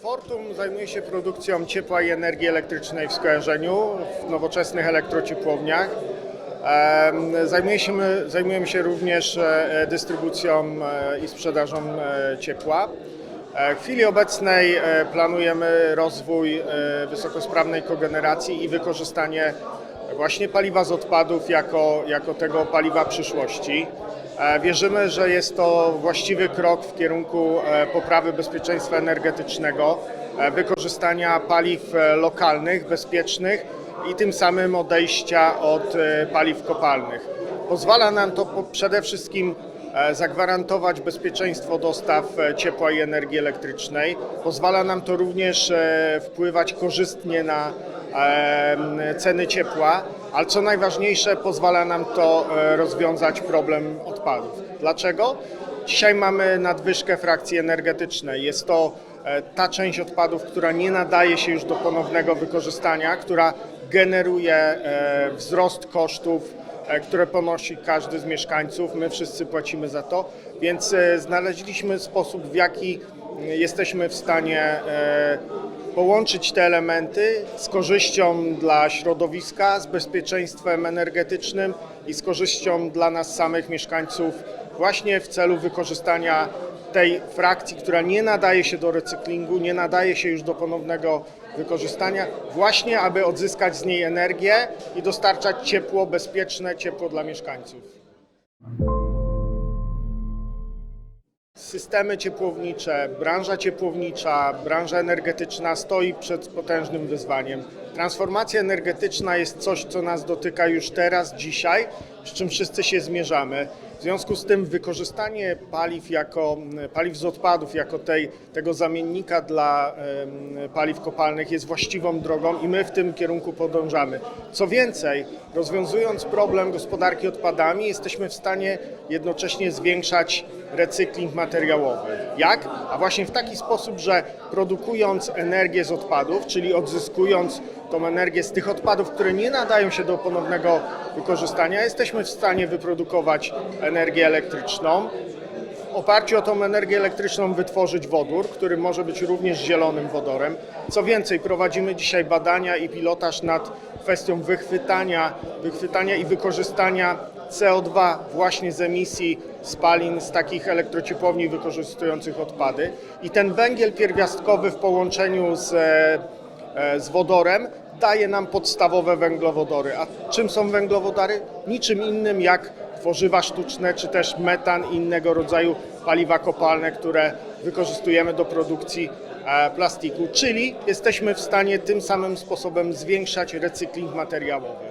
Fortum zajmuje się produkcją ciepła i energii elektrycznej w skojarzeniu w nowoczesnych elektrociepłowniach. Em, Zajmuje się, zajmujemy się również e, dystrybucją e, i sprzedażą e, ciepła. E, W chwili obecnej e, planujemy rozwój e, wysokosprawnej kogeneracji i wykorzystanie właśnie paliwa z odpadów jako, jako tego paliwa przyszłości. E, Wierzymy, że jest to właściwy krok w kierunku e, poprawy bezpieczeństwa energetycznego, e, wykorzystania paliw lokalnych, bezpiecznych i tym samym odejścia od paliw kopalnych. Pozwala nam to przede wszystkim zagwarantować bezpieczeństwo dostaw ciepła i energii elektrycznej. Pozwala nam to również wpływać korzystnie na ceny ciepła, ale co najważniejsze, pozwala nam to e, rozwiązać problem odpadów. Dlaczego? Dzisiaj mamy nadwyżkę frakcji energetycznej. Jest to e, ta część odpadów, która nie nadaje się już do ponownego wykorzystania, która generuje e, wzrost kosztów, które ponosi każdy z mieszkańców. My wszyscy płacimy za to, więc znaleźliśmy sposób, w jaki jesteśmy w stanie połączyć te elementy z korzyścią dla środowiska, z bezpieczeństwem energetycznym i z korzyścią dla nas samych mieszkańców, właśnie w celu wykorzystania tej frakcji, która nie nadaje się do recyklingu, nie nadaje się już do ponownego wykorzystania, właśnie aby odzyskać z niej energię i dostarczać ciepło, bezpieczne ciepło dla mieszkańców. Systemy ciepłownicze, branża ciepłownicza, branża energetyczna stoi przed potężnym wyzwaniem. Transformacja energetyczna jest coś, co nas dotyka już teraz, dzisiaj, z czym wszyscy się zmierzamy. W związku z tym wykorzystanie paliw jako paliw z odpadów jako tej, tego zamiennika dla paliw kopalnych jest właściwą drogą i my w tym kierunku podążamy. Co więcej, rozwiązując problem gospodarki odpadami, jesteśmy w stanie jednocześnie zwiększać recykling materiałowy. Jak? A właśnie w taki sposób, że produkując energię z odpadów, czyli odzyskując tą energię z tych odpadów, które nie nadają się do ponownego wykorzystania, jesteśmy w stanie wyprodukować energię elektryczną. W oparciu o tą energię elektryczną wytworzyć wodór, który może być również zielonym wodorem. Co więcej, prowadzimy dzisiaj badania i pilotaż nad kwestią wychwytania, wychwytania i wykorzystania CO2 właśnie z emisji spalin z takich elektrociepłowni wykorzystujących odpady. I ten węgiel pierwiastkowy w połączeniu z, z wodorem daje nam podstawowe węglowodory. A czym są węglowodory? Niczym innym jak tworzywa sztuczne, czy też metan i innego rodzaju paliwa kopalne, które wykorzystujemy do produkcji e, plastiku. Czyli jesteśmy w stanie tym samym sposobem zwiększać recykling materiałowy.